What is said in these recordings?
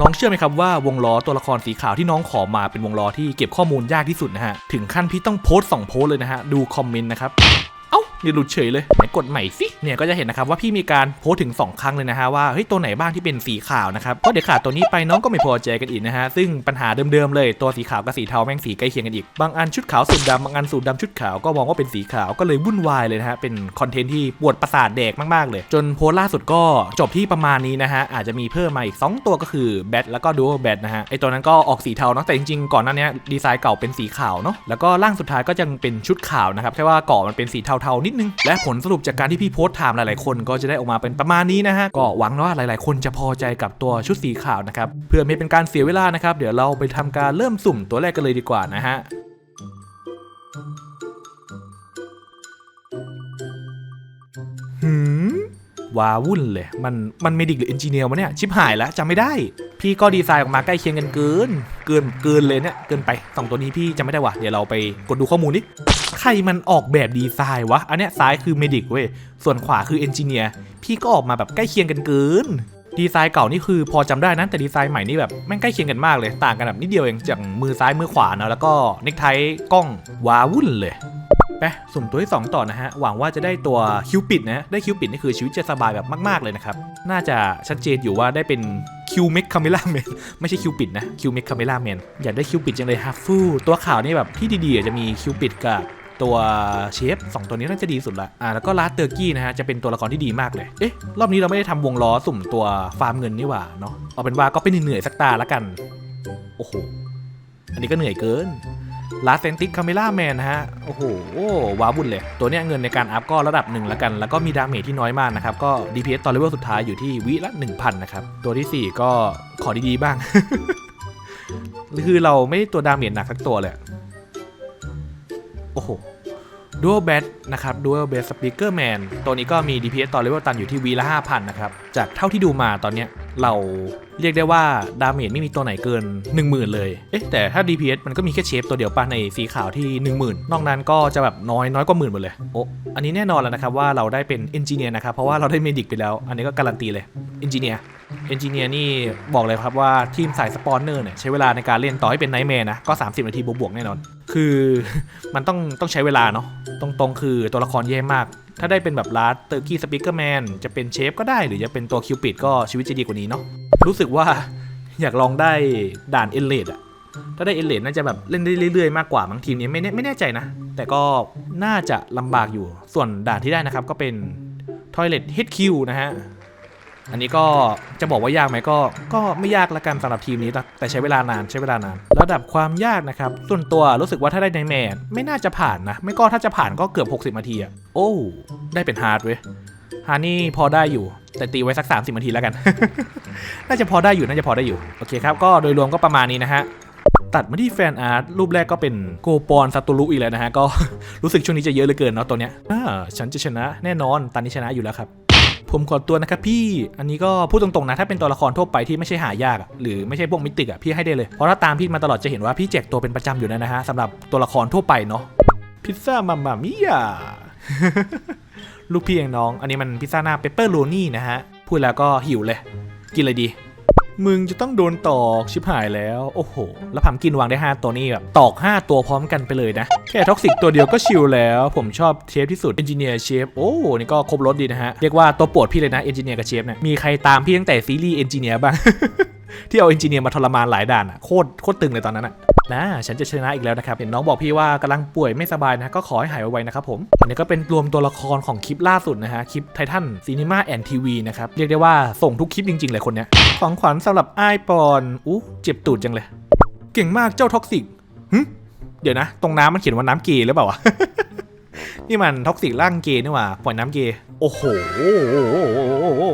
น้องเชื่อไหมครับว่าวงล้อตัวละครสีขาวที่น้องขอมาเป็นวงล้อที่เก็บข้อมูลยากที่สุดนะฮะ ถึงขั้นพี่ต้องโพสต์สองโพสต์เลยนะฮะ ดูคอมเมนต์นะครับ นี่หลุดเฉยเลยไหนกดใหม่สิเนี่ยก็จะเห็นนะครับว่าพี่มีการโพสถึง 2 ครั้งเลยนะฮะว่าเฮ้ยตัวไหนบ้างที่เป็นสีขาวนะครับเพราะเดี๋ยวขาดตัวนี้ไปน้องก็ไม่พอใจกันอีกนะฮะซึ่งปัญหาเดิมๆเลยตัวสีขาวกับสีเทาแม่งสีใกล้เคียงกันอีกบางอันชุดขาวสูตรดำบางอันสูตรดำชุดขาวก็มองว่าเป็นสีขาวก็เลยวุ่นวายเลยนะฮะเป็นคอนเทนต์ที่ปวดประสาทแดกมากๆเลย จนโพสล่าสุดก็จบที่ประมาณนี้นะฮะอาจจะมีเพิ่มมาอีก 2 ตัวก็คือแบทแล้วก็ดูแบทนะฮะไอตัวนั้นก็ออกสีเทาเนาะแต่จริงๆก่อนหน้านี้ดีไซน์เก่าเป็นสีขาวเนาะแล้วก็ร่างสุดท้ายก็ยังเป็นชุดขาวนะครับแค่ว่าเกาะมันเป็นสีเทาๆนิดนึง และผลสรุปจากการที่พี่โพสต์ถามหลายๆคนก็จะได้ออกมาเป็นประมาณนี้นะฮะก็หวังว่าหลายๆ คนจะพอใจกับตัวชุดสีขาวนะครับเพื่อไม่เป็นการเสียเวลานะครับเดี๋ยวเราไปทำการเริ่มสุ่มตัวแรกกันเลยดีกว่านะฮะหืม ว้าวุ่นเลย มันมันเมดิกหรือเอนจิเนียร์วะเนี่ย ชิบหายแล้วจำไม่ได้ พี่ก็ดีไซน์ออกมาใกล้เคียงกันเกิน เกินเกินเลยเนี่ย เกินไปสองตัวนี้พี่จำไม่ได้ว่ะ เดี๋ยวเราไปกดดูข้อมูลดิใครมันออกแบบดีไซน์วะ อันเนี้ยซ้ายคือเมดิกเว้ย ส่วนขวาคือเอนจิเนียร์ พี่ก็ออกมาแบบใกล้เคียงกันเกินดีไซน์เก่านี่คือพอจำได้นะแต่ดีไซน์ใหม่นี่แบบแม่งใกล้เคียงกันมากเลย ต่างกันแบบนิดเดียวเองจากมือซ้ายมือขวานะแล้วก็เน็กไทกล้องว้าวุ่นเลย ไปสุ่มตัวที่2ต่อนะฮะ หวังว่าจะได้ตัวคิวปิดนะ ได้คิวปิดนี่คือชีวิตจะสบายแบบมากๆเลยนะครับ น่าจะชัดเจนอยู่ว่าได้เป็นคิวเมคคาเมล่าแมนไม่ใช่คิวปิดนะคิวเมคคาเมล่าแมนอยากได้คิวปิดจังเลยฮัฟฟูตัวขาวนี่แบบที่ดีๆจะมีคิวปิดกับตัวเชฟสองตัวนี้น่าจะดีสุดละอ่าแล้วก็ลาสเตอร์กี้นะฮะจะเป็นตัวละครที่ดีมากเลย เอ๊ะ รอบนี้เราไม่ได้ทำวงล้อสุ่มตัวฟาร์มเงินนี่หว่าเนาะเอาเป็นว่าก็เป็นเหนื่อยสักตาละกัน โอ้โห อันนี้ก็เหนื่อยเกิน ลาเซนติกคาเมล่าแมนนะฮะ โอ้โห ว้าบุญเลย ตัวเนี้ยเงินในการอัพก็ระดับหนึ่งแล้วกัน แล้วก็มีดาเมจที่น้อยมากนะครับ ก็ DPS ตอนเลเวลสุดท้ายอยู่ที่วิละ 1,000 นะครับ ตัวทีสี่4 ก็ขอดีๆบ้าง คือเราไม่ได้ตัวดาเมจหนักสักตัวเลย โอ้โห Dual b a t นะครับ Dual b a t Speaker Man ตัวนี้ก็มี DPS ต่อเลเวลตันอยู่ที่วีละ5,000 นะครับ จากเท่าที่ดูมาตอนเนี้ย เราเรียกได้ว่าดาเมจไม่มีตัวไหนเกิน 10,000 เลย เอ๊ะแต่ถ้า DPS มันก็มีแค่เชฟตัวเดียวป่ะในสีขาวที่ 10,000 นอกนั้นก็จะแบบน้อยน้อยกว่าหมื่นหมดเลย โอ้อันนี้แน่นอนแล้วนะครับว่าเราได้เป็นเอนจิเนียร์นะครับ เพราะว่าเราได้เมดิกไปแล้ว อันนี้ก็การันตีเลยเอนจิเนียร์เอนจิเนียร์นี่บอกเลยครับว่าทีมสายสปอนเนอร์เนี่ยใช้เวลาในการเล่นต่อให้เป็นไนท์แมร์นะ ก็ 30 นาทีบวกๆแน่นอน คือมันต้องต้องใช้เวลาเนาะตรงๆ คือตัวละครแย่มาก ถ้าได้เป็นแบบลาร์เตอร์กี้สปิเกอร์แมนจะเป็นเชฟก็ได้หรือจะเป็นตัวคิวปิดก็ชีวิตจะดีกว่านี้เนาะรู้สึกว่าอยากลองได้ด่านเอเลดอะถ้าได้เอเลดน่าจะแบบเล่นได้เรื่อยๆมากกว่าบางทีมนี้ไม่แน่ไม่แน่ใจนะ แต่ก็น่าจะลำบากอยู่ส่วนด่านที่ได้นะครับก็เป็น Toilet HQ นะฮะอันนี้ก็จะบอกว่ายากไหมก็ก็ไม่ยากละกันสำหรับทีมนี้แต่ใช้เวลานานใช้เวลานาน ระดับความยากนะครับ ส่วนตัวรู้สึกว่าถ้าได้ในแมนไม่น่าจะผ่านนะ ไม่ก็ถ้าจะผ่านก็เกือบ 60นาทีอะโอ้ ได้เป็นฮาร์ดเว้ยฮาร์นี่พอได้อยู่ แต่ตีไว้สัก 30นาทีแล้วกัน น่าจะพอได้อยู่น่าจะพอได้อยู่ โอเคครับ ก็โดยรวมก็ประมาณนี้นะฮะตัดมาที่แฟนอาร์ตรูปแรกก็เป็นโกปอนซาตูรุอีกแล้วนะฮะ ก็รู้สึกช่วงนี้จะเยอะเหลือเกินเนาะตัวเนี้ยอ่าฉันจะชนะแน่นอนตอนนี้ชนะอยู่แล้วครับ ผมขอตัวนะครับพี่ อันนี้ก็พูดตรงๆนะ ถ้าเป็นตัวละครทั่วไปที่ไม่ใช่หายากอะหรือไม่ใช่พวกมิติกอะพี่ให้ได้เลย เพราะถ้าตามพี่มาตลอดจะเห็นว่าพี่แจกตัวเป็นประจำอยู่แล้วนะฮะสำหรับตัวละครทั่วไปเนาะ พิซซ่ามาม่ามิยาลูกพี่เองน้อง อันนี้มันพิซซ่าหน้าเปปเปอร์โรนี่นะฮะ พูดแล้วก็หิวเลย กินเลยดี มึงจะต้องโดนตอกชิบหายแล้ว โอ้โห แล้วผมกินวางได้ 5 ตัวนี่แบบตอก 5 ตัวพร้อมกันไปเลยนะ แค่ท็อกซิกตัวเดียวก็ชิลแล้ว ผมชอบเชฟที่สุดเอนจิเนียร์เชฟโอ้นี่ก็ครบรถดีนะฮะ เรียกว่าตัวโปรดพี่เลยนะเอนจิเนียร์กับเชฟเนี่ยมีใครตามพี่ตั้งแต่ซีรีส์เอนจิเนียร์บ้าง ที่เอาเอนจิเนียร์มาทรมานหลายด่านอะโคตรโคตรตึงเลยตอนนั้นอะนะฉันจะชนะอีกแล้วนะครับ เห็นน้องบอกพี่ว่ากำลังป่วยไม่สบายนะ ก็ขอให้หายไวๆนะครับผม อันนี้ก็เป็นรวมตัวละครของคลิปล่าสุดนะฮะ คลิปไททันซีนีมาแอนทีวีนะครับ เรียกได้ว่าส่งทุกคลิปจริงๆเลยคนเนี้ย ของขวัญสำหรับไอปอนอู้เจ็บตูดจังเลย เก่งมากเจ้าท็อกซิกหึเดี๋ยวนะ ตรงน้ำมันเขียนว่าน้ำเกย์หรือเปล่าวะ นี่มันท็อกซิกร่างเกย์นี่หว่าปล่อยน้ำเกย์โอ้โห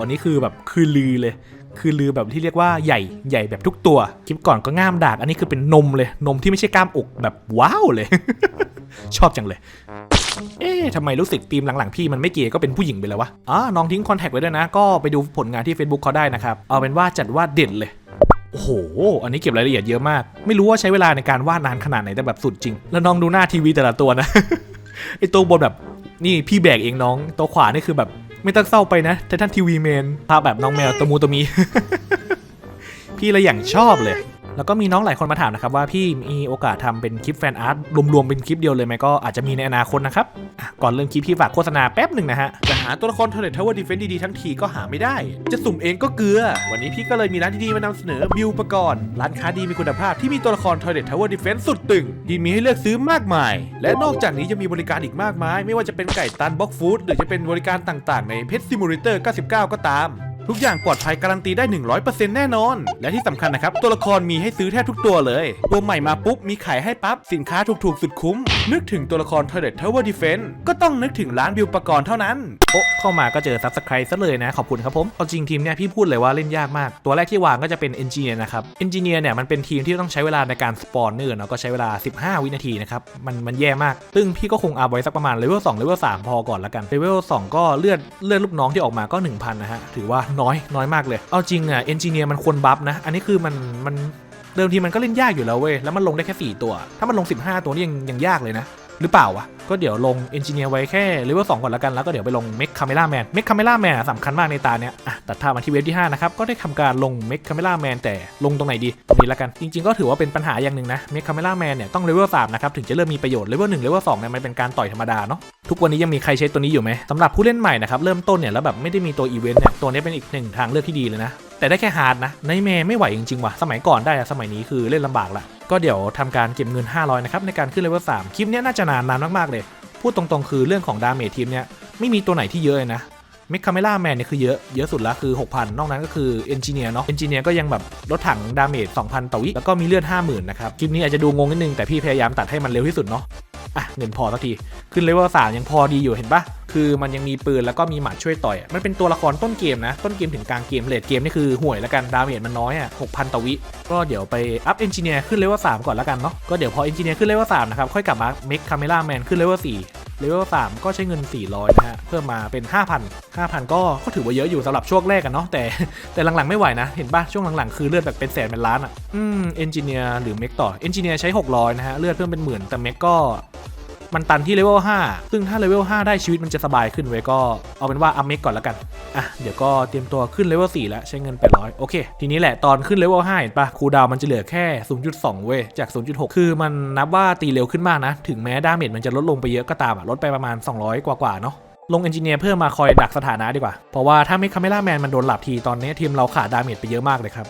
อันนี้คือแบบคือลือเลย คือลือแบบที่เรียกว่าใหญ่ใหญ่แบบทุกตัวคลิปก่อนก็ง่ามดาก อันนี้คือเป็นนมเลย นมที่ไม่ใช่กล้ามอกแบบว้าวเลย ชอบจังเลยเอ๊ะทำไมรู้สึกทีมหลังๆพี่มันไม่เกย์ก็เป็นผู้หญิงไปแล้ววะอ๋อน้องทิ้งคอนแทคไว้ด้วยนะ ก็ไปดูผลงานที่ Facebook เขาได้นะครับ เอาเป็นว่าจัดว่าเด่นเลย โอ้โห อันนี้เก็บรายละเอียดเยอะมาก ไม่รู้ว่าใช้เวลาในการวาดนานขนาดไหนแต่แบบสุดจริง แล้วน้องดูหน้าทีวีแต่ละตัวนะ ไอตัวบนแบบนี่พี่แบกเองน้อง ตัวขวานี่คือแบบไม่ต้องเศร้าไปนะแต่ท่านทีวีเมนภาพแบบน้องแมวตัวมูตัวมี พี่เลยอย่างชอบเลย แล้วก็มีน้องหลายคนมาถามนะครับว่าพี่มีโอกาสทำเป็นคลิปแฟนอาร์ตรวมๆเป็นคลิปเดียวเลยไหมก็อาจจะมีในอนาคตนะครับก่อนเริ่มคลิปพี่ฝากโฆษณาแป๊บหนึ่งนะฮะจะหาตัวละครทเรทาวเวอร์ดีเฟนต์ดีๆทั้งทีก็หาไม่ได้ จะสุ่มเองก็เกลือ วันนี้พี่ก็เลยมีร้านดีๆมานำเสนอบิวประกรณ์ร้านค้าดีมีคุณภาพที่มีตัวละครทเรทาวเวอร์ดีเฟนต์สุดตึงที่มีให้เลือกซื้อมากมาย และนอกจากนี้ยังมีบริการอีกมากมาย ไม่ว่าจะเป็นไก่ตันบ็อกฟู้ดหรือจะเป็นบริการต่างๆ ในเพจซิมูเลเตอร์ 99 ก็ตาม ทุกอย่างปลอดภัยการันตีได้ 100%แน่นอน และที่สำคัญนะครับ ตัวละครมีให้ซื้อแทบทุกตัวเลย ตัวใหม่มาปุ๊บ มีขายให้ปั๊บ สินค้าถูกๆ สุดคุ้ม นึกถึงตัวละคร Toilet Tower Defense ก็ต้องนึกถึงร้านบิวปกรณ์เท่านั้น โอ้เข้ามาก็เจอ Subscribe ซะเลยนะ ขอบคุณครับผมเอาจริงทีมเนี่ยพี่พูดเลยว่าเล่นยากมาก ตัวแรกที่วางก็จะเป็น Engineer นะครับ Engineer เนี่ยมันเป็นทีมที่ต้องใช้เวลาในการสปอนเนอร์เนาะก็ใช้เวลา 15 วินาทีนะครับมันมันแย่มาก ซึ่งพี่ก็คงอัพไว้สักประมาณเลเวล2เลเวล3พอก่อนละกันเลเวล2ก็เลือดเลือดลูกน้องที่ออกมาก็ 1,000นะฮะถือว่าน้อยน้อยมากเลย เอาจริงอะ Engineer มันควรบัฟนะ อันนี้คือมันมันเดิมทีมันก็เล่นยากอยู่แล้วเว้ย แล้วมันลงได้แค่ 4 ตัว ถ้ามันลง 15 ตัวนี่ยังยังยากเลยนะ หรือเปล่าวะ ก็เดี๋ยวลงเอนจิเนียร์ไว้แค่เลเวล2ก่อนล้วกัน แล้วก็เดี๋ยวไปลงเมคคาเมล่าแมน เมคคาเมล่าแมนสำคัญมากในตาเนี้ยอะตัดภามาที่เว็บที่ 5 นะครับ ก็ได้ทำการลงเมคคาเมล่าแมนแต่ลงตรงไหนดี ตรงนี้ล้วกัน จริง ๆ ก็ถือว่าเป็นปัญหาอย่างหนึ่งนะ เมคคาเมล่าแมนเนี่ยต้องเลเวล3นะครับ ถึงจะเริ่มมีประโยชน์ เลเวล1เลเวล2เนี่ยมันเป็นการต่อยธรรมดาเนาะ ทุกวันนี้ยังมีใครใช้ตัวนี้อยู่ไหมสำหรับผู้เล่นใหม่นะครับ เริ่มต้นเนี่ยแล้วแบบไม่ได้มีตัวอีเวนต์เนี่ยตัวนี้เป็นอีกหนึ่งทางเลือกที่ดีเลยนะ แต่ได้แค่ฮาร์ดนะในเมย์ไม่ไหวจริงๆว่ะสมัยก่อนได้อะสมัยนี้คือเล่นลำบากละก็เดี๋ยวทำการเก็บเงิน 500นะครับในการขึ้นเลเวล3คลิปนี้น่าจะนานนานมากๆเลย พูดตรงๆ คือเรื่องของดาเมจทีมเนี้ยไม่มีตัวไหนที่เยอะเลยนะเมคคาเมล่าแมนเนี่ยคือเยอะ เยอะสุดละคือ 6,000 นอกนั้นก็คือเอนจิเนียร์เนาะเอนจิเนียร์ก็ยังแบบรถถังดาเมจ2,000 ต่อวิแล้วก็มีเลือด 50,000 นะครับ คลิปนี้อาจจะดูงงนิดนึง แต่พี่พยายามตัดให้มันเร็วที่สุดเนาะ อะเงินพอสักที ขึ้นเลเวลสามยังพอดีอยู่เห็นปะคือมันยังมีปืนแล้วก็มีหมัดช่วยต่อย มันเป็นตัวละครต้นเกมนะ ต้นเกมถึงกลางเกมเลดเกมนี่คือห่วยแล้วกัน ดาเมจมันน้อยอะ6,000ต่อวิ ก็เดี๋ยวไปอัพเอนจิเนียร์ขึ้นเลเวลสามก่อนแล้วกันเนาะ ก็เดี๋ยวพอเอนจิเนียร์ขึ้นเลเวลสามนะครับ ค่อยกลับมาเมคคาเมล่าแมนขึ้นเลเวลสี่เลเวลสามก็ใช้เงิน 400 นะฮะ เพิ่มมาเป็น 5,000 5,000 ก็ก็ถือว่าเยอะอยู่สำหรับช่วงแรกกันเนาะแต่แต่หลังๆไม่ไหวนะ เห็นปะช่วงหลังๆ คือเลือดแบบเป็นแสนเป็นล้านอะ อืมเอนจิเนียร์หรือเมคต่อเอนจิเนียร์ใช้ 600 นะฮะ เลือดเพิ่มเป็นหมื่นแต่เมคก็ มันตันที่เลเวล5ซึ่งถ้าเลเวล5ได้ชีวิตมันจะสบายขึ้นไว้ยก็เอาเป็นว่าอัพเมกก่อนล้วกัน อะ เดี๋ยวก็เตรียมตัวขึ้นเลเวล4แล้วใช้เงิน800โอเค ทีนี้แหละตอนขึ้นเลเวล5เห็นปะคูดาวมันจะเหลือแค่ 0.2 เว้ย จาก 0.6 คือมันนับว่าตีเร็วขึ้นมากนะ ถึงแม้ดาเมจมันจะลดลงไปเยอะก็ตามอะลดไปประมาณ 200 กว่าๆเนาะลงเอนจิเนียร์เพื่อมาคอยดักสถานะดีกว่า เพราะว่าถ้าไม่คาเมล่าแมนมันโดนหลับทีตอนนี้ทีมเราขาดดาเมจไปเยอะมากเลยครับ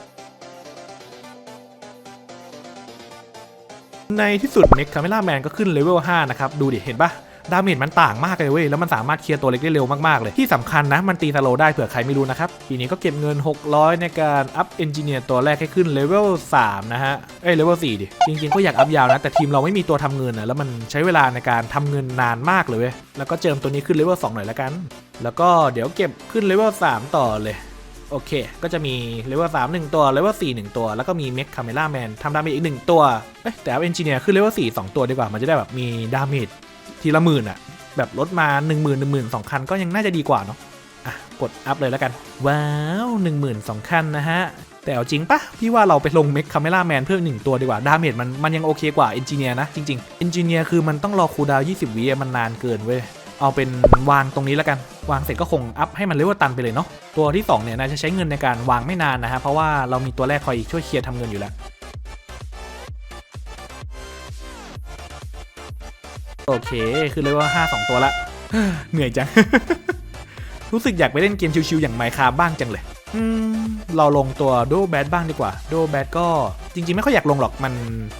ในที่สุดเมคคาเมล่าแมนก็ขึ้นเลเวล5นะครับ ดูดิเห็นปะดาเมจมันต่างมากเลยเว้ย แล้วมันสามารถเคลียร์ตัวเล็กได้เร็วมากๆเลย ที่สำคัญนะ มันตีสโลได้เผื่อใครไม่รู้นะครับทีนี้ก็เก็บเงิน 600 ในการอัพเอนจิเนียร์ตัวแรกให้ขึ้นเลเวล 3 นะฮะ เอ้ยเลเวล 4 ดิ จริงๆ ก็อยากอัพยาวนะ แต่ทีมเราไม่มีตัวทำเงินนะ แล้วมันใช้เวลาในการทำเงินนานมากเลยเว้ย แล้วก็เจิมตัวนี้ขึ้นเลเวล 2 หน่อยละกัน แล้วก็เดี๋ยวเก็บขึ้นเลเวล 3 ต่อเลย โอเค ก็จะมีเลเวล3 1ตัวเลเวล4 1ตัว แล้วก็มีเมคคาเมล่าแมนทำดาเมจอีก1ตัวเอ้ยแต่เอาเอนจิเนียร์ขึ้นเลเวล4 2ตัวดีกว่า มันจะได้แบบมีดาเมจทีละหมื่นอะแบบลดมา1 0 0 0 0 1 0 0 0 2คันก็ยังน่าจะดีกว่าเนาะอะกดอัพเลยแล้วกัน ว้าว1 2 0 0 0คันนะฮะ แต่เอาจริงปะพี่ว่าเราไปลงเมคคาเมล่าแมนเพิ่มหนึ่งตัวดีกว่าดาเมจมันมันยังโอเคกว่าเอนจิเนียร์นะจริงๆเอนจิเนียร์คือมันต้องรอคูดาวน์20วิมันนานเกินเว้ย เอาเป็นวางตรงนี้แล้วกัน วางเสร็จก็คงอัพให้มันเลเวลตันไปเลยเนาะตัวที่2เนี่ยน่าจะใช้เงินในการวางไม่นานนะฮะเพราะว่าเรามีตัวแรกคอยช่วยเคลียร์ทำเงินอยู่แล้วโอเค คือเลเวล5 2 ตัวละ เหนื่อยจัง รู้สึกอยากไปเล่นเกมชิวๆอย่างไมค์คาบ้างจังเลย อืมเราลงตัวโดแบดบ้างดีกว่าโดแบดก็จริงๆ ไม่ค่อยอยากลงหรอกมัน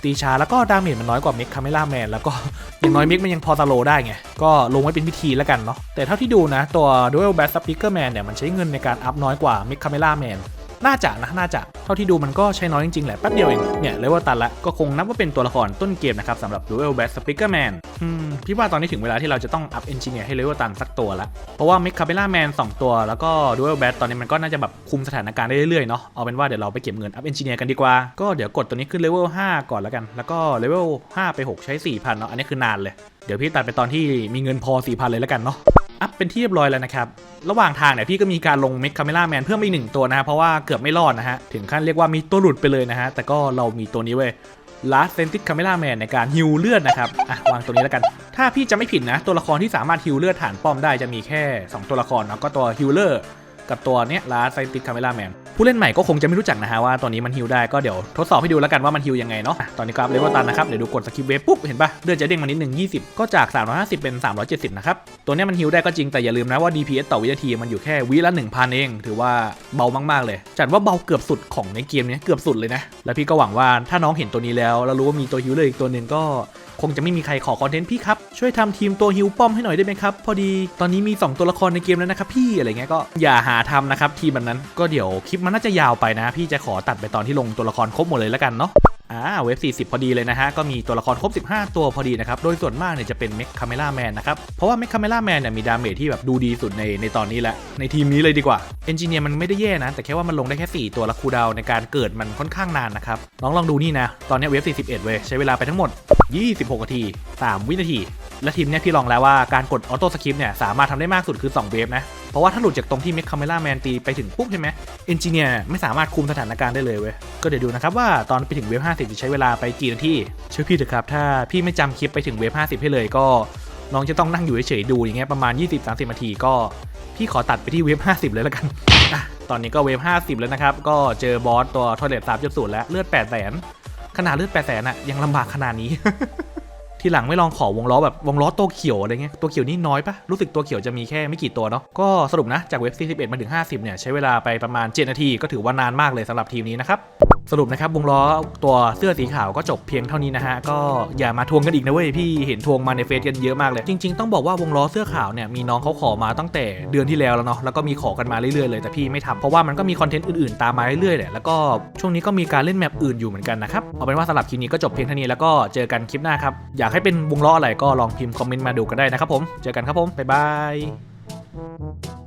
ตีช้าแล้วก็ดาเมจมันน้อยกว่าเมคคาเมล่าแมนแล้วก็อย่างน้อยเมกมันยังพอสโลได้ไง ก็ลงไว้เป็นพิธีแล้วกันเนาะแต่เท่าที่ดูนะ ตัว Dual Bass Speaker Man เนี่ยมันใช้เงินในการอัพน้อยกว่าเมกคาเมล่าแมน น่าจะนะน่าจะเท่าที่ดูมันก็ใช้น้อยจริงๆแหละแป๊บเดียวเองเนี่ยเลเวลตันละก็คงนับว่าเป็นตัวละครต้นเกมนะครับสำหรับ Dual Bass Speaker Man อืมพี่ว่าตอนนี้ถึงเวลาที่เราจะต้องอัพเอนจิเนียร์ให้เลเวลตันสักตัวละเพราะว่า m e c Camera Man 2ตัว แล้วก็ Dual Bass ตอนนี้มันก็น่าจะแบบคุมสถานการณ์ได้เรื่อยๆเนาะเอาเป็นว่าเดี๋ยวเราไปเก็บเงินอัพเอนจิเนียร์กันดีกว่า ก็เดี๋ยวกดตัวนี้ขึ้นเลเวล5ก่อนแล้วกัน แล้วก็เลเวล5ไป 6 ใช้ 4,000เนาะอันนี้คือนานเลย เดี๋ยวพี่ตัดไปตอนที่มีเงินพอ4,000เลยแล้วกันเนาะอัพเป็นที่เรียบร้อยแล้วนะครับ ระหว่างทางเนี่ยพี่ก็มีการลงเมคคาเมล่าแมนเพิ่มอีกหนึ่งตัวนะฮะเพราะว่าเกือบไม่รอดนะฮะ ถึงขั้นเรียกว่ามีตัวหลุดไปเลยนะฮะ แต่ก็เรามีตัวนี้เว้ย Last Sentit Camera Man ในการฮิวเลือดนะครับ อะ วางตัวนี้แล้วกัน ถ้าพี่จะไม่ผิดนะ ตัวละครที่สามารถฮิวเลือดฐานป้อมได้จะมีแค่ 2 ตัวละครเนาะก็ตัวฮิวเลอร์กับตัวเนี้ย Last Sentit Camera Man ผู้เล่นใหม่ก็คงจะไม่รู้จักนะฮะว่าตัวนี้มันฮิวได้ก็เดี๋ยวทดสอบให้ดูแล้วกันว่ามันฮิวยังไงเนาะตอนนี้ก็อัพเลเวลตันนะครับเดี๋ยวดูกดสกิปเวฟปุ๊บเห็นปะเลือดจะเด้งมานิดหนึ่ง20 ก็จาก 350 เป็น 370 นะครับ ตัวนี้มันฮิวได้ก็จริงแต่อย่าลืมนะว่า DPS ต่อวินาทีมันอยู่แค่วิละ 1,000 เอง ถือว่าเบามากๆเลย จัดว่าเบาเกือบสุดของในเกมนี้เกือบสุดเลยนะแล้วพี่ก็หวังว่าถ้าน้องเห็นตัวนี้แล้วแล้วรู้ว่ามีตัวฮิวเลยอีกตัวหนึ่งก็คงจะไม่มีใครขอคอนเทนต์พี่ครับ ช่วยทำทีมตัวฮิวป้อมให้หน่อยได้ไหมครับ พอดีตอนนี้มี 2 ตัวละครในเกมแล้วนะครับพี่อะไรเงี้ยก็อย่าหาทำนะครับทีมแบบนั้นก็เดี๋ยวคลิปมันน่าจะยาวไปนะ พี่จะขอตัดไปตอนที่ลงตัวละครครบหมดเลยแล้วกันเนาะอ่าเว็บ 40 พอดีเลยนะฮะ ก็มีตัวละครครบ 15 ตัวพอดีนะครับ โดยส่วนมากเนี่ยจะเป็นเมคคาเมล่าแมนนะครับ เพราะว่าเมคคาเมล่าแมนเนี่ยมีดาเมจที่แบบดูดีสุดในในตอนนี้แหละ ในทีมนี้เลยดีกว่าเอนจิเนียร์มันไม่ได้แย่นะ แต่แค่ว่ามันลงได้แค่ 4 ตัวละคูดาวในการเกิดมันค่อนข้างนานนะครับ น้องลองดูนี่นะ ตอนนี้เว็บ 41 เว้ยใช้เวลาไปทั้งหมด 26 นาที 3 วินาที และทีมเนี้ยพี่ลองแล้วว่าการกดออโต้สคริปต์เนี่ยสามารถทำได้มากสุดคือ2เวฟนะ เพราะว่าถ้าหลุดจากตรงที่เมคคาเมล่าแมนตีไปถึงปุ๊บใช่ไหมเอนจิเนียร์ไม่สามารถคุมสถานการณ์ได้เลยเว้ย ก็เดี๋ยวดูนะครับว่าตอนไปถึงเวฟ50จะใช้เวลาไปกี่นาทีเชื่อพี่เถอะครับ ถ้าพี่ไม่จำคลิปไปถึงเวฟ50 ให้เลยก็ น้องจะต้องนั่งอยู่เฉยๆดูอย่างเงี้ยประมาณ 20-30นาทีก็พี่ขอตัดไปที่เวฟ50 เลยแล้วกันอะตอนนี้ก็เวฟ50 แล้วนะครับ ก็เจอบอสตัวทอยเลต3.0แล้วเลือด8 0 0 0 0ขนาดเลือด8 0 0 0 0อะยังลำบากขนาดนี้ ทีหลังไม่ลองขอวงล้อแบบวงล้อตัวเขียวอะไรเงี้ยตัวเขียวนี่น้อยปะรู้สึกตัวเขียวจะมีแค่ไม่กี่ตัวเนาะก็สรุปนะจากเว็บ41มาถึง 50เนี่ยใช้เวลาไปประมาณ 7 นาที ก็ถือว่านานมากเลยสำหรับทีมนี้นะครับสรุปนะครับวงล้อตัวเสื้อสีขาวก็จบเพียงเท่านี้นะฮะก็อย่ามาทวงกันอีกนะเว้ยพี่เห็นทวงมาในเฟซกันเยอะมากเลย จริง ๆ ต้องบอกว่าวงล้อเสื้อขาวเนี่ยมีน้องเขาขอมาตั้งแต่เดือนที่แล้วแล้วเนาะแล้วก็มีขอกันมาเรื่อยๆเลยแต่พี่ไม่ทำเพราะว่ามันก็มีคอนเทนต์อื่นๆตามมาเรื่อยๆแหละแล้วก็ช่วงนี้ก็มีการเล่นแมปอื่นอยู่เหมือนกันนะครับเอาเป็นว่าสำหรับคลิปนี้ก็จบเพียงเท่านี้แล้วก็เจอกันคลิปหน้าครับอยากให้เป็นวงล้ออะไรก็ลองพิมพ์คอมเมนต์มาดูกันได้นะครับผม เจอกันครับผม บ๊ายบาย